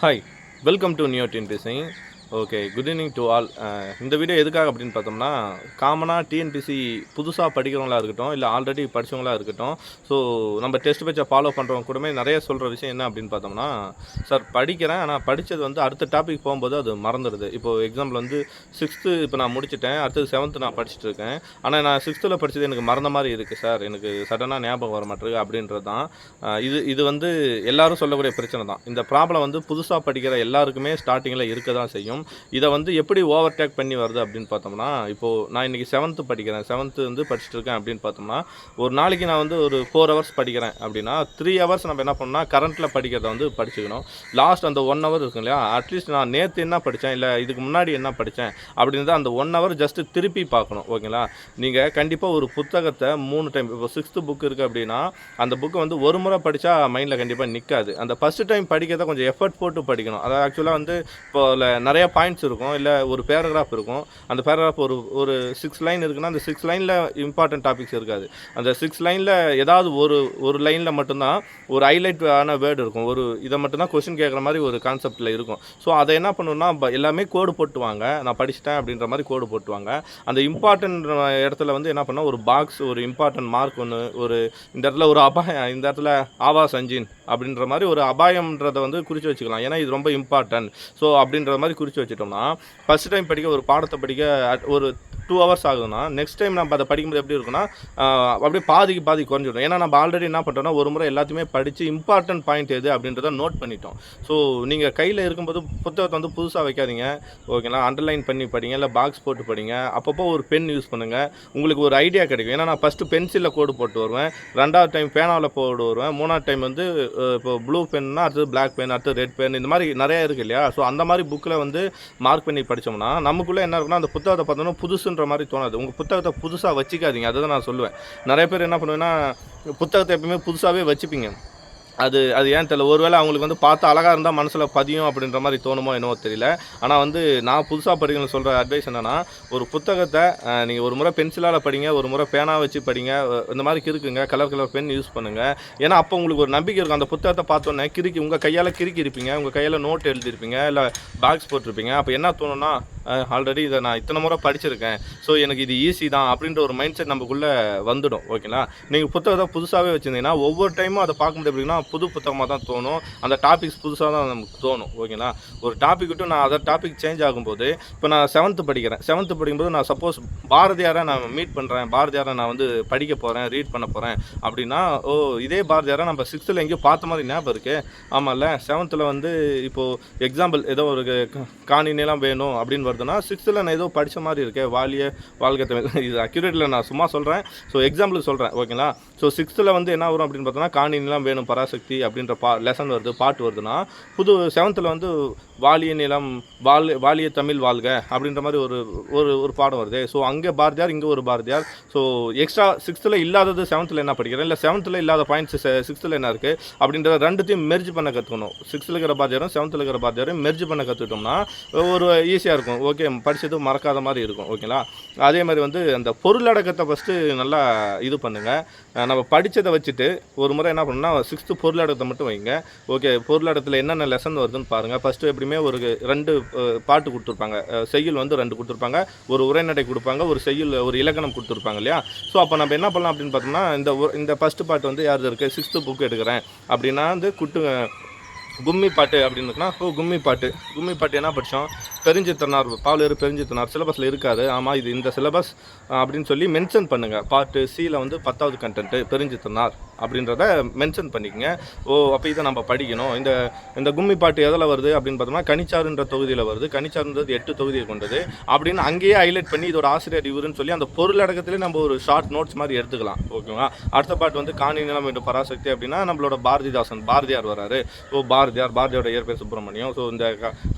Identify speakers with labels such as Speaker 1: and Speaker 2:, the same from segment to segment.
Speaker 1: Hi welcome to new TNPSC okay good evening to all இந்த video எதுக்காக அப்படின்னு பார்த்தோம்னா காமனாக டிஎன்பிசி புதுசாக படிக்கிறவங்களா இருக்கட்டும் இல்லை ஆல்ரெடி படித்தவங்களா இருக்கட்டும் ஸோ நம்ம டெஸ்ட் பேச்சை ஃபாலோ பண்ணுறவங்க கூடமே நிறைய சொல்கிற விஷயம் என்ன அப்படின்னு பார்த்தோம்னா சார் படிக்கிறேன் ஆனால் படித்தது வந்து அடுத்த டாபிக் போகும்போது அது மறந்துடுது. இப்போது எக்ஸாம்பிள் வந்து சிக்ஸ்த்து இப்போ நான் முடிச்சிட்டேன் அடுத்தது செவன்த்து நான் படிச்சுட்டு இருக்கேன் ஆனால் நான் சிக்ஸ்த்தில் படித்தது எனக்கு மறந்த மாதிரி இருக்குது சார் எனக்கு சடனாக ஞாபகம் வர மாட்டேங்குது அப்படின்றது தான். Uh, இது இது வந்து எல்லாரும் சொல்லக்கூடிய பிரச்சனை தான். இந்த ப்ராப்ளம் வந்து புதுசாக படிக்கிற எல்லாருக்குமே ஸ்டார்டிங்கில் இருக்க தான் செய்யும். இதை வந்து எப்படி ஓவர்டேக் பண்ணி வருது அப்படின்னு பார்த்தோம்னா இப்போது நான் இன்றைக்கி செவன்த்து படிக்கிறேன். செவன்த்து வந்து படிச்சுட்டு இருக்கேன் அப்படின்னு பார்த்தோம்னா ஒரு நாளைக்கு நான் வந்து ஒரு ஃபோர் ஹவர்ஸ் படிக்கிறேன் அப்படின்னா த்ரீ ஹவர்ஸ் நம்ம என்ன பண்ணோம்னா கரண்ட்டில் படிக்கிறத வந்து படிச்சுக்கணும். லாஸ்ட் அந்த ஒன் ஹவர் இருக்கும் இல்லையா? அட்லீஸ்ட் நான் நேற்று என்ன படித்தேன் இல்லை இதுக்கு முன்னாடி என்ன படித்தேன் அப்படின்றத அந்த ஒன் ஹவர் ஜஸ்ட்டு திருப்பி பார்க்கணும். ஓகேங்களா? நீங்கள் கண்டிப்பாக ஒரு புத்தகத்தை மூணு டைம் இப்போ சிக்ஸ்த்து புக் இருக்குது அப்படின்னா அந்த புக்கை வந்து ஒரு முறை படித்தா மைண்டில் கண்டிப்பாக நிற்காது அந்த ஃபஸ்ட்டு டைம் படிக்கிறத கொஞ்சம் எஃபர்ட் போட்டு படிக்கணும். அதாவது ஆக்சுவலாக வந்து இப்போ நிறைய பாயிண்ட்ஸ் இருக்கும் இல்லை ஒரு பேராகிராஃப் இருக்கும். அந்த பேராகிராஃப் ஒரு ஒரு சிக்ஸ் லைன் இருக்குன்னா அந்த சிக்ஸ் லைனில் இம்பார்ட்டன்ட் டாபிக்ஸ் இருக்காது. அந்த சிக்ஸ் லைனில் ஏதாவது ஒரு ஒரு லைனில் மட்டும்தான் ஒரு ஹைலைட் ஆன வேர்டு இருக்கும். ஒரு இதை மட்டும்தான் கொஸ்டின் கேட்குற மாதிரி ஒரு கான்செப்டில் இருக்கும். ஸோ அதை என்ன பண்ணணும்னா எல்லாமே கோடு போட்டுவாங்க. நான் படிச்சிட்டேன் அப்படின்ற மாதிரி கோடு போட்டுவாங்க. அந்த இம்பார்ட்டன்ட் இடத்துல வந்து என்ன பண்ணால் ஒரு பாக்ஸ் ஒரு இம்பார்ட்டன்ட் மார்க் ஒன்று ஒரு இந்த இடத்துல ஒரு அபாயம் இந்த இடத்துல ஆவா சஞ்சின் அப்படின்ற மாதிரி ஒரு அபாயம்ன்றதை வந்து குறித்து வச்சுக்கலாம். ஏன்னா இது ரொம்ப இம்பார்ட்டன்ட் ஸோ அப்படின்ற மாதிரி குறித்து வச்சுட்டோம்னா ஃபஸ்ட் டைம் படிக்க ஒரு பாடத்தை படிக்க ஒரு டூ ஹவர்ஸ் ஆகுதுன்னா நெக்ஸ்ட் டைம் நம்ம அதை படிக்கும்போது எப்படி இருக்குன்னா அப்படியே பாதிக்கு பாதி குறைஞ்சிடும். ஏன்னா நம்ம ஆல்ரெடி என்ன பண்ணுறோம்னா ஒரு முறை எல்லாத்தையுமே படித்து இம்பார்ட்டன்ட் பாயிண்ட் எது அப்படின்றத நோட் பண்ணிட்டோம். ஸோ நீங்கள் கையில் இருக்கும்போது புத்தகத்தை வந்து புதுசாக வைக்காதீங்க. ஓகேங்களா அண்டர்லைன் பண்ணி படிங்க இல்லை பாக்ஸ் போட்டு படிங்க. அப்பப்போ ஒரு பென் யூஸ் பண்ணுங்கள் உங்களுக்கு ஒரு ஐடியா கிடைக்கும். ஏன்னா நான் ஃபஸ்ட்டு பென்சிலில் கோடு போட்டு வருவேன். ரெண்டாவது டைம் பேனாவில் போட்டு வருவேன். மூணாவது டைம் வந்து இப்போ ப்ளூ பென்னா அடுத்தது பிளாக் பென் அடுத்தது ரெட் பென் இந்த மாதிரி நிறையா இருக்கு இல்லையா? ஸோ அந்த மாதிரி புக்கில் வந்து மார்க் பண்ணி படித்தோம்னா நமக்குள்ளே என்ன இருக்குன்னா அந்த புத்தகத்தை பார்த்தோன்னா புதுசுன்ற மாதிரி தோணாது. உங்கள் புத்தகத்தை புதுசாக வச்சுக்காதீங்க. அதை தான் நான் சொல்லுவேன். நிறைய பேர் என்ன பண்ணுவேன்னா புத்தகத்தை எப்பவுமே புதுசாகவே வச்சுப்பீங்க. அது அது ஏன் தெரியல. ஒருவேளை அவங்களுக்கு வந்து பார்த்து அழகாக இருந்தால் மனசில் பதியும் அப்படின்ற மாதிரி தோணுமோ என்னவோ தெரியல. ஆனால் வந்து நான் புதுசாக படிக்கணும்னு சொல்கிற அட்வைஸ் என்னென்னா ஒரு புத்தகத்தை நீங்கள் ஒரு முறை பென்சிலால் படிங்க ஒரு முறை பேனா வச்சு படிங்க இந்த மாதிரி கிறுக்குங்க கலர் கலர் பென் யூஸ் பண்ணுங்கள் ஏன்னா அப்போ உங்களுக்கு ஒரு நம்பிக்கை இருக்கும். அந்த புத்தகத்தை பார்த்தோன்னே கிறுக்கி உங்கள் கையால் கிறுக்கி இருப்பீங்க உங்கள் கையில் நோட் எழுதியிருப்பீங்க இல்லை பாக்ஸ் போட்டிருப்பீங்க. அப்போ என்ன தோணுன்னா ஆல்ரெடி இதை நான் இத்தனை முறை படிச்சிருக்கேன். ஸோ எனக்கு இது ஈஸி தான் அப்படின்ற ஒரு மைண்ட் செட் நமக்குள்ளே வந்துடும் ஓகேங்களா நீங்கள் புத்தகத்தை புதுசாகவே வச்சுருந்தீங்கன்னா ஒவ்வொரு டைமும் அதை பார்க்கும்போது எப்படின்னா புது புத்தகமாக தான் தோணும். அந்த டாபிக்ஸ் புதுசாக தான் நமக்கு தோணும் ஓகேங்களா ஒரு டாபிக் விட்டு நான் அதர் டாபிக் சேஞ்ச் ஆகும்போது இப்போ நான் செவன்த்து படிக்கிறேன். செவன்த்து படிக்கும்போது நான் சப்போஸ் பாரதியாரை நான் மீட் பண்ணுறேன் பாரதியாரை நான் வந்து படிக்க போகிறேன் ரீட் பண்ண போகிறேன் அப்படின்னா ஓ இதே பாரதியாரை நம்ம சிக்ஸ்த்தில் எங்கேயோ பார்த்த மாதிரி ஞாபகம் இருக்குது ஆமாம்ல செவன்த்தில் வந்து இப்போது எக்ஸாம்பிள் ஏதோ ஒரு க- காணி நிலம் வேணும் அப்படின்னு வருதுன்னா சிக்ஸ்த்தில் நான் ஏதோ படித்த மாதிரி இருக்கேன் வாலிய வாழ்க்கை தமிழ் இது அக்யூரேட்டில் நான் சும்மா சொல்கிறேன் ஸோ எக்ஸாம்பிளுக்கு சொல்கிறேன் ஓகேங்களா ஸோ சிக்ஸ்த்தில் வந்து என்ன வரும் அப்படின்னு பார்த்தோன்னா காணி நிலம் வேணும் பராசக்தி அப்படின்ற பா லெசன் வருது பாட்டு வருதுன்னா புது செவன்த்தில் வந்து வாலிய நிலம் வால் வாலிய தமிழ் வாழ்க அப்படின்ற மாதிரி ஒரு ஒரு ஒரு பாடம் வருது. ஸோ அங்கே பாரதியார் இங்கே ஒரு பாரதியார். ஸோ எக்ஸ்ட்ரா சிக்ஸ்த்தில் இல்லாதது செவன்த்தில் என்ன படிக்கிறேன்? இல்லை செவன்த்தில் இல்லாத பாயிண்ட்ஸ் சிக்ஸ்த்தில் என்ன இருக்குது அப்படின்றத ரெண்டுத்தையும் மெர்ஜ் பண்ண கற்றுக்கணும் சிக்ஸ்த்தில் இருக்கிற பாரதியாரும் செவன்த்தில் இருக்கிற பாரதியாரும் மெர்ஜ் பண்ண கற்றுக்கிட்டோம்னா ஒரு ஈஸியாக இருக்கும். ஓகே படித்தது மறக்காத மாதிரி இருக்கும் ஓகேங்களா? அதே மாதிரி வந்து அந்த பொருளடக்கத்தை ஃபஸ்ட்டு நல்லா இது பண்ணுங்கள் நம்ம படித்ததை வச்சுட்டு ஒரு முறை என்ன பண்ணணும்னா சிக்ஸ்த்து பொருளடக்கத்தை மட்டும் வைங்க. ஓகே பொருளடத்தில் என்னென்ன லெசன் வருதுன்னு பாருங்கள் ஃபஸ்ட்டு எப்படியுமே ஒரு ரெண்டு பாட்டு கொடுத்துருப்பாங்க. செய்யுள் வந்து ரெண்டு கொடுத்துருப்பாங்க. ஒரு உரைநடை கொடுப்பாங்க ஒரு செய்யுள் ஒரு இலக்கணம் கொடுத்துருப்பாங்க இல்லையா? ஸோ அப்போ நம்ம என்ன பண்ணலாம் அப்படின்னு பார்த்தோம்னா இந்த இந்த ஃபஸ்ட்டு பாட்டு வந்து யார் இருக்குது சிக்ஸ்த்து புக் எடுக்கிறேன். அப்படின்னா வந்து குட்டு கும்மி பாட்டு அப்படின்னு இருக்குன்னா ஓ கும்மி பாட்டு. கும்மி பாட்டு என்ன படித்தோம் பெருஞ்சித்தனார் பாவலர் பெருஞ்சித்தனார் சிலபஸில் இருக்காது. ஆமாம் இது இந்த சிலபஸ் அப்படின்னு சொல்லி மென்ஷன் பண்ணுங்கள் பாட்டு சியில் வந்து பத்தாவது கண்டென்ட்டு பெருஞ்சித்தனார் அப்படின்றத மென்ஷன் பண்ணிக்கங்க. ஓ அப்போ இதை நம்ம படிக்கணும். இந்த இந்த கும்மி பாட்டு எதில் வருது அப்படின்னு பார்த்தோம்னா கனிச்சாருன்ற தொகுதியில் வருது. கனிச்சாருன்றது எட்டு தொகுதியை கொண்டது. அப்படின்னு அங்கேயே ஹைலைட் பண்ணி இதோட ஆசிரியர் இவருன்னு சொல்லி அந்த பொருளடக்கத்திலே நம்ம ஒரு ஷார்ட் நோட்ஸ் மாதிரி எடுத்துக்கலாம். ஓகேவா அடுத்த பாட்டு வந்து காணி நிலம் வேண்டும் பராசக்தி அப்படின்னா நம்மளோட பாரதிதாசன் பாரதியார் வராரு. ஓ பாரதியார் பாரதியோட இயற்பெயர் சுப்பிரமணியம். ஸோ இந்த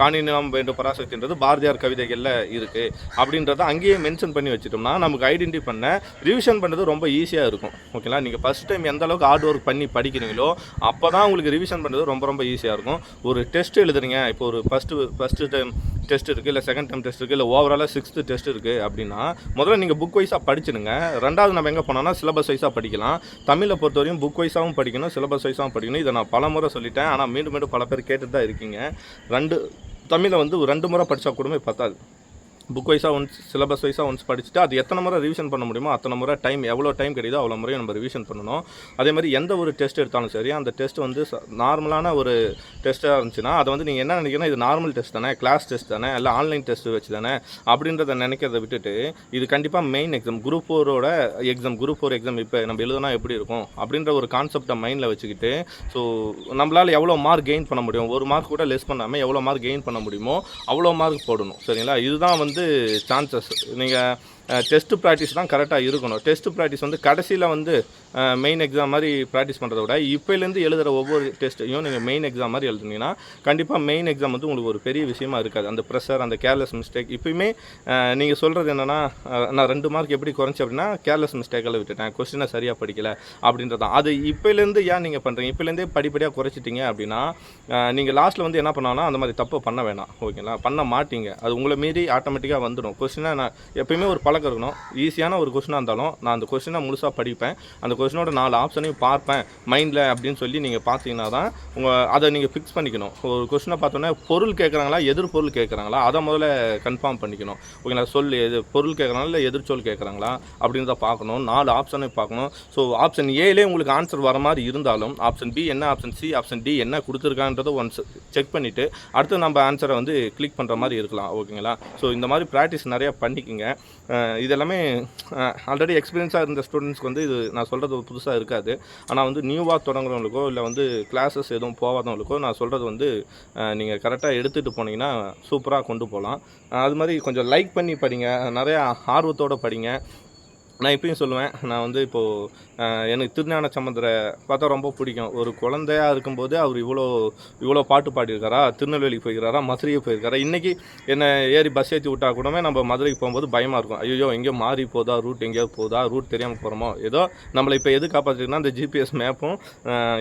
Speaker 1: காணி நிலம் வேண்டும் பராசக்தின்றது பாரதியார் கவிதைகளில் இருக்குது அப்படின்றத அங்கேயே மென்ஷன் பண்ணி வச்சுட்டோம்னா நமக்கு ஐடென்டி பண்ண ரிவிஷன் பண்ணுறது ரொம்ப ஈஸியாக இருக்கும். ஓகேங்களா நீங்கள் ஃபஸ்ட் டைம் எந்த அளவுக்கு ஹார்ட் ஒர்க் பண்ணி படிக்கிறீங்களோ அப்போ தான் உங்களுக்கு ரிவிஷன் பண்ணுறது ரொம்ப ரொம்ப ஈஸியாக இருக்கும். ஒரு டெஸ்ட் எழுதுறீங்க இப்போ ஒரு ஃபஸ்ட்டு ஃபஸ்ட்டு டைம் டெஸ்ட் இருக்குது இல்லை செகண்ட் டைம் டெஸ்ட் இருக்குது இல்லை ஓவராலாக சிக்ஸ்த்து டெஸ்ட் இருக்குது அப்படின்னா முதல்ல நீங்கள் புக் வைஸாக படிச்சிடுங்க. ரெண்டாவது நம்ம எங்கே போனோம்னா சிலபஸ் வைஸாக படிக்கலாம். தமிழை பொறுத்தவரையும் புக் வைஸாகவும் படிக்கணும் சிலபஸ் வைஸாகவும் படிக்கணும். இதை நான் பல முறை சொல்லிட்டேன். ஆனால் மீண்டும் மீண்டும் பல பேர் கேட்டுட்டு தான் இருக்கீங்க. ரெண்டு தமிழை வந்து ஒரு ரெண்டு முறை படித்தா கூடமே பத்தாது. புக் வைஸாக ஒன்ஸ் சிலபஸ் வைஸாக ஒன்ஸ் படிச்சுட்டு அது எத்தனை முறை ரிவிஷன் பண்ண முடியுமோ அத்தனை முறை டைம் எவ்வளோ டைம் கிடைக்குதோ அவ்வளோ முறையும் நம்ம ரிவிஷன் பண்ணணும். அதே மாதிரி எந்த ஒரு டெஸ்ட் எடுத்தாலும் சரி அந்த டெஸ்ட் வந்து நார்மலான ஒரு டெஸ்ட்டாக இருந்துச்சுன்னா அதை வந்து நீங்கள் என்ன நினைக்கிறீங்கன்னா இது நார்மல் டெஸ்ட் தானே கிளாஸ் டெஸ்ட் தானே இல்லை ஆன்லைன் டெஸ்ட் வச்சு தானே அப்படின்றத நினைக்கிறத விட்டுட்டு இது கண்டிப்பாக மெயின் எக்ஸாம் குரூப் ஃபோரோட எக்ஸாம் குரூப் ஃபோர் எக்ஸாம் இப்போ நம்ம எழுதுனா எப்படி இருக்கும் அப்படின்ற ஒரு கான்செப்டை மைண்டில் வச்சுக்கிட்டு ஸோ நம்மளால் எவ்வளோ மார்க் கெயின் பண்ண முடியும் ஒரு மார்க் கூட லெஸ் பண்ணாமல் எவ்வளோ மார்க் கெயின் பண்ண முடியுமோ அவ்வளோ மார்க் போடணும் சரிங்களா? இதுதான் வந்து வந்து சான்சஸ் நீங்கள் டெஸ்ட்டு ப்ராக்டிஸ் தான் கரெக்டாக இருக்கணும். டெஸ்ட்டு ப்ராக்டிஸ் வந்து கடைசியில் வந்து மெயின் எக்ஸாம் மாதிரி ப்ராக்டிஸ் பண்ணுறத விட இப்போலேருந்து எழுதுகிற ஒவ்வொரு டெஸ்ட்டையும் நீங்கள் மெயின் எக்ஸாம் மாதிரி எழுதுனீங்கன்னா கண்டிப்பாக மெயின் எக்ஸாம் வந்து உங்களுக்கு ஒரு பெரிய விஷயமா இருக்காது. அந்த ப்ரெஷர் அந்த கேர்லெஸ் மிஸ்டேக் இப்போயுமே நீங்கள் சொல்கிறது என்னென்னா நான் ரெண்டு மார்க் எப்படி குறைஞ்சி அப்படின்னா கேர்லெஸ் மிஸ்டேக்கில் விட்டுட்டேன். கொஸ்டினை சரியாக படிக்கலை அப்படின்றது தான். அது இப்போலேருந்து ஏன் நீங்கள் பண்ணுறீங்க இப்போலேருந்தே படிப்படியாக குறைச்சிட்டீங்க அப்படின்னா நீங்கள் லாஸ்ட்டில் வந்து என்ன பண்ணாலும் அந்த மாதிரி தப்பு பண்ண வேணாம். ஓகேங்களா? பண்ண மாட்டீங்க. அது உங்களை மீறி ஆட்டோமேட்டிக்காக வந்துடும். கொஸ்டினை நான் எப்பயுமே ஒரு பழக்கம் இருக்கணும். ஈஸியான ஒரு கொஸ்டினாக இருந்தாலும் நான் அந்த கொஸ்டினை முழுசாக படிப்பேன். அந்த கொஸ்டினோட நாலு ஆப்ஷனையும் பார்ப்பேன். மைண்டில் அப்படின்னு சொல்லி நீங்கள் பார்த்தீங்கன்னா தான் உங்கள் அதை நீங்கள் ஃபிக்ஸ் பண்ணிக்கணும். ஒரு கொஸ்டினை பார்த்தோன்னே பொருள் கேட்குறாங்களா எதிர் பொருள் கேட்குறாங்களா அதை முதல்ல கன்ஃபார்ம் பண்ணிக்கணும். ஓகேங்களா? சொல் எது பொருள் கேட்குறாங்களா இல்லை எதிர்ச்சொல் கேட்குறாங்களா அப்படின்றத பார்க்கணும். நாலு ஆப்ஷனை பார்க்கணும். ஸோ ஆப்ஷன் ஏலே உங்களுக்கு ஆன்சர் வர மாதிரி இருந்தாலும் ஆப்ஷன் பி என்ன ஆப்ஷன் சி ஆப்ஷன் டி என்ன கொடுத்துருக்கான்றதை ஒன்ஸ் செக் பண்ணிவிட்டு அடுத்து நம்ம ஆன்சரை வந்து கிளிக் பண்ணுற மாதிரி இருக்கலாம். ஓகேங்களா? ஸோ இந்த மாதிரி ப்ராக்டிஸ் நிறையா பண்ணிக்கோங்க. இதெல்லாமே ஆல்ரெடி எக்ஸ்பீரியன்ஸாக இருந்த ஸ்டூடெண்ட்ஸ்க்கு வந்து இது நான் சொல்கிறது புதுசாக இருக்காது. ஆனால் வந்து நியூவாக தொடங்குறவங்களுக்கோ இல்லை வந்து கிளாஸஸ் எதுவும் போகாதவங்களுக்கோ நான் சொல்கிறது வந்து நீங்கள் கரெக்டாக எடுத்துகிட்டு போனீங்கன்னா சூப்பராக கொண்டு போகலாம் அது மாதிரி கொஞ்சம் லைக் பண்ணி படிங்க. நிறையா ஆர்வத்தோடு படிங்க. நான் இப்பயும் சொல்லுவேன். நான் வந்து இப்போது எனக்கு திருஞான சம்பந்தரை பார்த்தா ரொம்ப பிடிக்கும். ஒரு குழந்தையா இருக்கும்போது அவர் இவ்வளோ இவ்வளோ பாட்டு பாடியிருக்காரா? திருநெல்வேலிக்கு போயிருக்காரா? மதுரைக்கு போயிருக்காரா? இன்றைக்கி என்னை ஏறி பஸ் ஏற்றி விட்டா கூடமே நம்ம மதுரைக்கு போகும்போது பயமாக இருக்கும். ஐயோ எங்கேயோ மாறி போதா? ரூட் எங்கேயாவது போதா? ரூட் தெரியாமல் போகிறோமோ ஏதோ நம்மளை இப்போ எது காப்பாற்றிருக்குன்னா அந்த ஜிபிஎஸ் மேப்பும்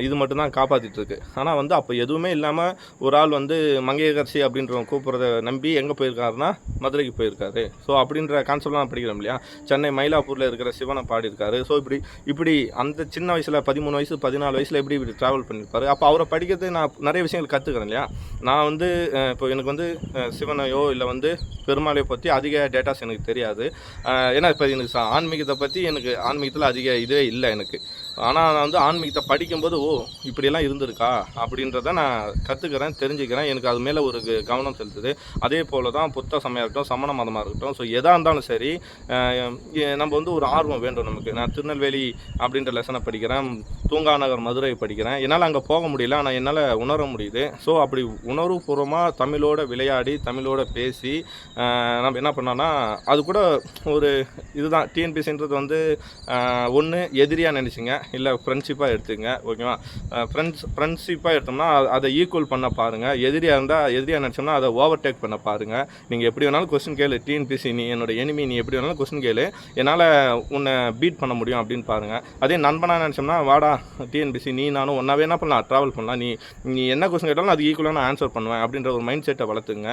Speaker 1: இது மட்டும்தான் காப்பாற்றிட்டு இருக்கு ஆனால் வந்து அப்போ எதுவுமே இல்லாமல் ஒரு ஆள் வந்து மங்கையகர்சி அப்படின்றவங்க கூப்பிட்றத நம்பி எங்கே போயிருக்காருன்னா மதுரைக்கு போயிருக்காரு. ஸோ அப்படின்ற கான்செப்ட்லாம் படிக்கிறோம் இல்லையா? சென்னை மயிலாப்பூரில் இருக்கிற சிவனை பாடியிருக்காரு. ஸோ இப்படி இப்படி அந்த சின்ன வயசில் பதிமூணு வயசு பதினாலு வயசில் எப்படி இப்படி ட்ராவல் பண்ணியிருப்பாரு? அப்போ அவரை படிக்கிறது நான் நிறைய விஷயங்கள் கற்றுக்கிறேன் இல்லையா? நான் வந்து இப்போ எனக்கு வந்து சிவனையோ இல்லை வந்து பெருமாளையோ பற்றி அதிக டேட்டாஸ் எனக்கு தெரியாது. ஏன்னா இப்போ எனக்கு ஆன்மீகத்தை பற்றி எனக்கு ஆன்மீகத்தில் அதிக இதுவே இல்லை எனக்கு. ஆனால் நான் வந்து ஆன்மீகத்தை படிக்கும்போது ஓ இப்படியெல்லாம் இருந்திருக்கா? அப்படின்றத நான் கற்றுக்கிறேன் தெரிஞ்சுக்கிறேன். எனக்கு அது மேலே ஒரு கவனம் செலுத்துது. அதே போல் தான் புத்த சமயம் இருக்கட்டும் சமண மதமாக இருக்கட்டும் ஸோ எதாக இருந்தாலும் சரி நம்ம வந்து ஒரு ஆர்வம் வேண்டும் நமக்கு. நான் திருநெல்வேலி அப்படின்ற லெசனை படிக்கிறேன் தூங்கா நகர் மதுரை படிக்கிறேன். என்னால் அங்கே போக முடியல ஆனால் என்னால் உணர முடியுது. ஸோ அப்படி உணர்வுபூர்வமாக தமிழோட விளையாடி தமிழோட பேசி நம்ம என்ன பண்ணோன்னா அது கூட ஒரு இதுதான். டிஎன்பிசின்றது வந்து ஒன்று எதிரியாக நினச்சிங்க. இல்லை ஃப்ரெண்ட்ஷிப்பாக எடுத்துங்க ஓகேவா ஃப்ரெண்ட்ஸ் ஃப்ரெண்ட்ஷிப்பாக எடுத்தோம்னா அதை ஈக்குவல் பண்ண பாருங்கள் எதிரியாக இருந்தால் எதிரியாக நினச்சோம்னா அதை ஓவர்டேக் பண்ண பாருங்கள் நீங்கள் எப்படி வேணாலும் கொஸ்டின் கேளு. டிஎன்பிசி நீ என்னோட எனிமி நீ எப்படி வேணாலும் கொஸ்டின் கேளு. என்னால் உன்னை பீட் பண்ண முடியும் அப்படின்னு பாருங்கள் அதே நண்பனாக நினச்சோம்னா வாடா டிஎன்பிசி நீ நானும் ஒன்றாவே என்ன பண்ணலாம்? ட்ராவல் பண்ணலாம். நீ நீ என்ன கொஸ்டின் கேட்டாலும் அது ஈக்குவலாக நான் ஆன்சர் பண்ணுவேன் அப்படின்ற ஒரு மைண்ட் செட்டை வளர்த்துங்க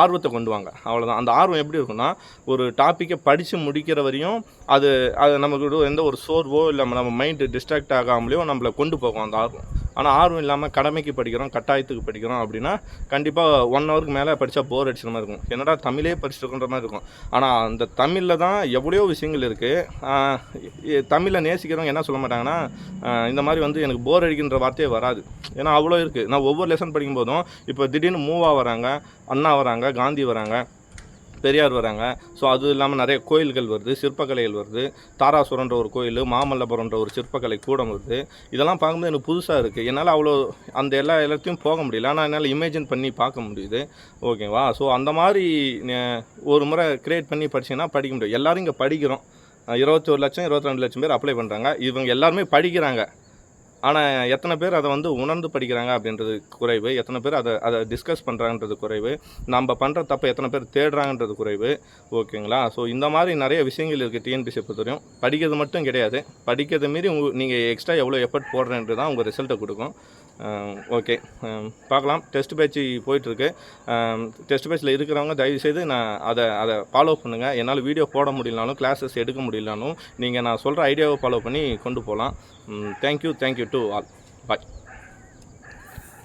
Speaker 1: ஆர்வத்தை கொண்டு வாங்க. அவ்வளோதான் அந்த ஆர்வம் எப்படி இருக்குன்னா ஒரு டாப்பிக்கை படித்து முடிக்கிற வரையும் அது அது நமக்கு எந்த ஒரு சோர்வோ இல்லை நம்ம மைண்டு டிஸ்ட்ராக்ட் ஆகாமலேயோ நம்மளை கொண்டு போகும் அந்த ஆர்வம். ஆனால் ஆர்வம் இல்லாமல் கடமைக்கு படிக்கிறோம் கட்டாயத்துக்கு படிக்கிறோம் அப்படின்னா கண்டிப்பாக ஒன் ஹவருக்கு மேலே படித்தா போர் அடிச்சிற மாதிரி இருக்கும். என்னடா தமிழே படிச்சுட்டு மாதிரி இருக்கும். ஆனால் அந்த தமிழில் தான் எவ்வளோ விஷயங்கள் இருக்குது தமிழை நேசிக்கிறவங்க என்ன சொல்ல மாட்டாங்கன்னா இந்த மாதிரி வந்து எனக்கு போர் அடிக்கின்ற வார்த்தையே வராது. ஏன்னா அவ்வளோ இருக்குது நான் ஒவ்வொரு லெசன் படிக்கும்போதும் இப்போ திடீர்னு மூவா வராங்க அண்ணா வராங்க காந்தி வராங்க பெரியார் வராங்க. ஸோ அது இல்லாமல் நிறைய கோயில்கள் வருது. சிற்பக்கலைகள் வருது. தாராசுரன்ற ஒரு கோயில் மாமல்லபுரன்ற ஒரு சிற்பக்கலை கூடம் வருது. இதெல்லாம் பார்க்கும்போது எனக்கு புதுசாக இருக்குது என்னால் அவ்வளோ அந்த எல்லா எல்லாத்தையும் போக முடியல. ஆனால் என்னால் இமேஜின் பண்ணி பார்க்க முடியுது. ஓகேவா ஸோ அந்த மாதிரி ஒரு முறை கிரியேட் பண்ணி படிச்சீங்கன்னா படிக்க முடியும். எல்லோரும் இங்கே படிக்கிறோம். இருபத்தி ஒரு லட்சம் இருபத்தி ரெண்டு லட்சம் பேர் அப்ளை பண்ணுறாங்க இவங்க எல்லாருமே படிக்கிறாங்க. ஆனால் எத்தனை பேர் அதை வந்து உணர்ந்து படிக்கிறாங்க அப்படின்றது குறைவு. எத்தனை பேர் அதை அதை டிஸ்கஸ் பண்ணுறாங்கன்றது குறைவு. நம்ம பண்ணுற தப்பை எத்தனை பேர் தேடுறாங்கன்றது குறைவு. ஓகேங்களா? ஸோ இந்த மாதிரி நிறைய விஷயங்கள் இருக்குது டிஎன்பிசி பொறுத்தவரையும். படிக்கிறது மட்டும் கிடையாது. படிக்கிறது மீறி உங்கள் நீங்கள் எக்ஸ்ட்ரா எவ்வளோ எஃபர்ட் போடுறேன்றது தான் உங்கள் ரிசல்ட்டை கொடுக்கும். ஓகே பார்க்கலாம். டெஸ்ட் பேட்ச் போயிட்டுருக்கு. டெஸ்ட் பேட்சில் இருக்கிறவங்க தயவுசெய்து நான் அதை அதை ஃபாலோ பண்ணுங்கள் என்னால் வீடியோ போட முடியலனாலும் கிளாஸஸ் எடுக்க முடியலனாலும் நீங்கள் நான் சொல்கிற ஐடியாவை ஃபாலோ பண்ணி கொண்டு போகலாம். Thank you thank you to all bye